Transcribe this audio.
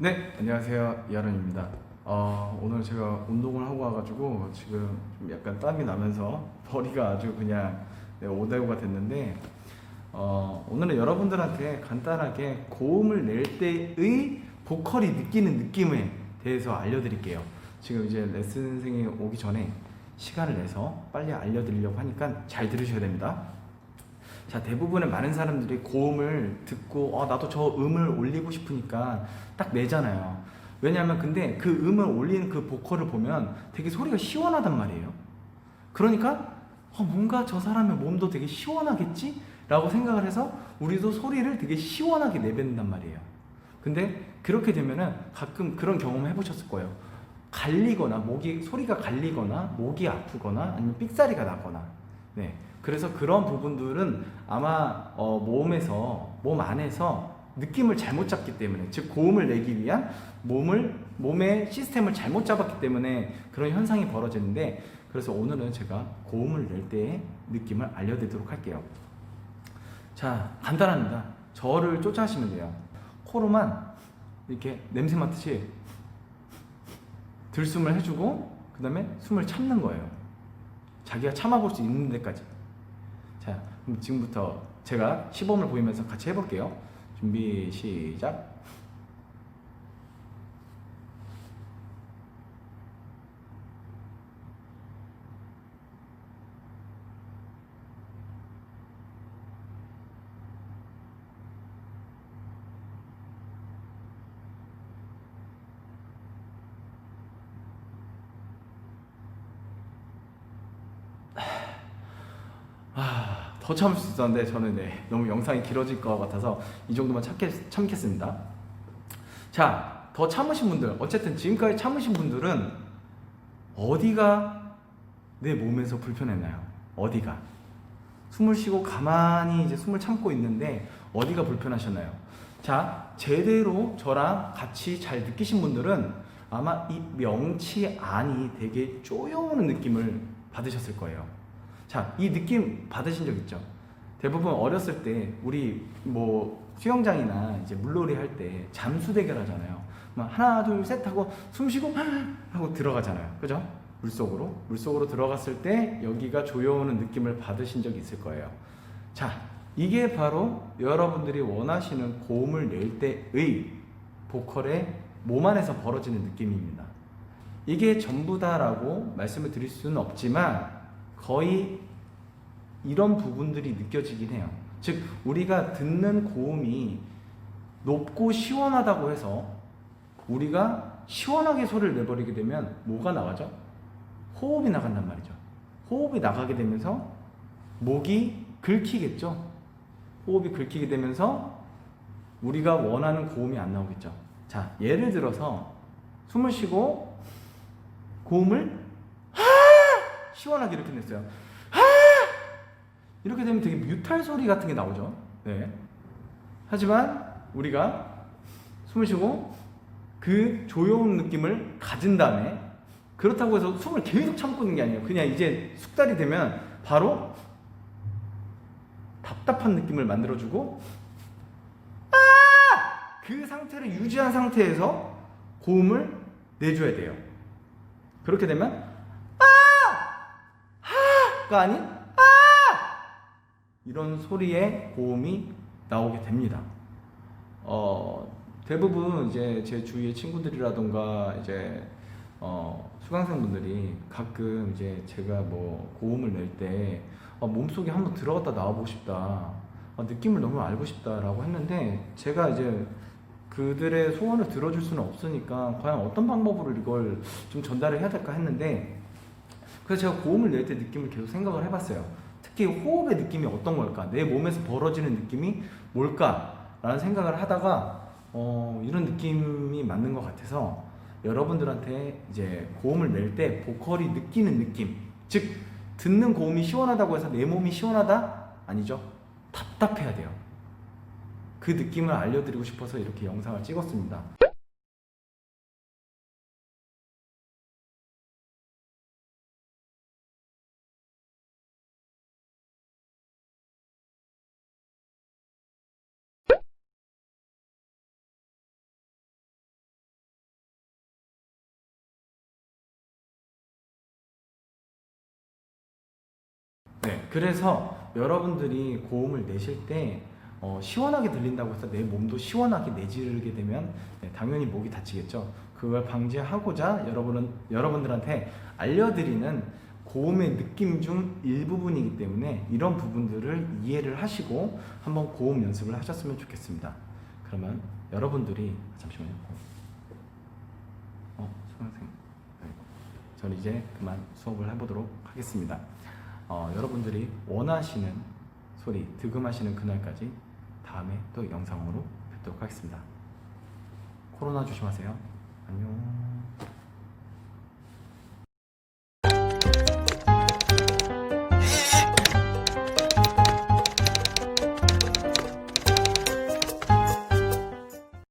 네, 안녕하세요. 이하론입니다. 어, 오늘 제가 운동을 하고 와가지고 지금 좀 약간 땀이 나면서 머리가 아주 그냥 네, 오대오가 됐는데 어, 오늘은 여러분들한테 간단하게 고음을 낼 때의 보컬이 느끼는 느낌에 대해서 알려드릴게요. 지금 이제 레슨생이 오기 전에 시간을 내서 빨리 알려드리려고 하니까 잘 들으셔야 됩니다. 자 대부분의 많은 사람들이 고음을 듣고 어, 나도 저 음을 올리고 싶으니까 딱 내잖아요. 왜냐하면 근데 그 음을 올리는 그 보컬을 보면 되게 소리가 시원하단 말이에요. 그러니까 어, 뭔가 저 사람의 몸도 되게 시원하겠지? 라고 생각을 해서 우리도 소리를 되게 시원하게 내뱉는단 말이에요. 근데 그렇게 되면은 가끔 그런 경험 해보셨을 거예요. 갈리거나 목이 소리가 갈리거나 목이 아프거나 아니면 삑사리가 나거나 네 그래서 그런 부분들은 아마 어, 몸에서 몸 안에서 느낌을 잘못 잡기 때문에 즉 고음을 내기 위한 몸을 몸의 시스템을 잘못 잡았기 때문에 그런 현상이 벌어지는데 그래서 오늘은 제가 고음을 낼 때의 느낌을 알려드리도록 할게요. 자 간단합니다. 저를 쫓아하시면 돼요. 코로만 이렇게 냄새 맡듯이 들숨을 해주고 그 다음에 숨을 참는 거예요. 자기가 참아볼 수 있는 데까지. 자, 그럼 지금부터 제가 시범을 보이면서 같이 해볼게요. 준비 시작. 아, 더 참을 수 있었는데 저는 네, 너무 영상이 길어질 것 같아서 이 정도만 참겠, 참겠습니다. 자, 더 참으신 분들, 어쨌든 지금까지 참으신 분들은 어디가 내 몸에서 불편했나요? 어디가? 숨을 쉬고 가만히 이제 숨을 참고 있는데 어디가 불편하셨나요? 자, 제대로 저랑 같이 잘 느끼신 분들은 아마 이 명치 안이 되게 쪼여오는 느낌을 받으셨을 거예요. 자, 이 느낌 받으신 적 있죠? 대부분 어렸을 때 우리 뭐 수영장이나 이제 물놀이 할 때 잠수 대결 하잖아요. 막 하나 둘 셋 하고 숨 쉬고 하고 들어가잖아요. 그죠? 물속으로 물속으로 들어갔을 때 여기가 조여오는 느낌을 받으신 적 있을 거예요. 자, 이게 바로 여러분들이 원하시는 고음을 낼 때의 보컬의 몸 안에서 벌어지는 느낌입니다. 이게 전부다라고 말씀을 드릴 수는 없지만 거의 이런 부분들이 느껴지긴 해요. 즉 우리가 듣는 고음이 높고 시원하다고 해서 우리가 시원하게 소리를 내버리게 되면 뭐가 나가죠? 호흡이 나간단 말이죠. 호흡이 나가게 되면서 목이 긁히겠죠. 호흡이 긁히게 되면서 우리가 원하는 고음이 안 나오겠죠. 자, 예를 들어서 숨을 쉬고 고음을 시원하게 이렇게 냈어요. 이렇게 되면 되게 뮤탈 소리 같은 게 나오죠. 네. 하지만 우리가 숨을 쉬고 그 조여온 느낌을 가진 다음에 그렇다고 해서 숨을 계속 참고 있는 게 아니에요. 그냥 이제 숙달이 되면 바로 답답한 느낌을 만들어주고 아! 그 상태를 유지한 상태에서 고음을 내줘야 돼요. 그렇게 되면 가 아닌 아! 이런 소리의 고음이 나오게 됩니다. 어, 대부분 이제 제 주위의 친구들이라던가 이제 어, 수강생분들이 가끔 이제 제가 뭐 고음을 낼때 어, 몸속에 한번 들어갔다 나와보고 싶다. 어, 느낌을 너무 알고 싶다라고 했는데 제가 이제 그들의 소원을 들어줄 수는 없으니까 과연 어떤 방법으로 이걸 좀 전달을 해야 될까 했는데 그래서 제가 고음을 낼 때 느낌을 계속 생각을 해봤어요. 특히 호흡의 느낌이 어떤 걸까? 내 몸에서 벌어지는 느낌이 뭘까? 라는 생각을 하다가 어, 이런 느낌이 맞는 것 같아서 여러분들한테 이제 고음을 낼 때 보컬이 느끼는 느낌 즉 듣는 고음이 시원하다고 해서 내 몸이 시원하다? 아니죠. 답답해야 돼요. 그 느낌을 알려드리고 싶어서 이렇게 영상을 찍었습니다. 네, 그래서 여러분들이 고음을 내실 때 어, 시원하게 들린다고 해서 내 몸도 시원하게 내지르게 되면 네, 당연히 목이 다치겠죠. 그걸 방지하고자 여러분은 여러분들한테 알려드리는 고음의 느낌 중 일부분이기 때문에 이런 부분들을 이해를 하시고 한번 고음 연습을 하셨으면 좋겠습니다. 그러면 여러분들이 잠시만요. 어, 수강생. 네. 저는 이제 그만 수업을 해보도록 하겠습니다. 어, 여러분들이 원하시는 소리, 득음하시는 그날까지 다음에 또 영상으로 뵙도록 하겠습니다. 코로나 조심하세요. 안녕.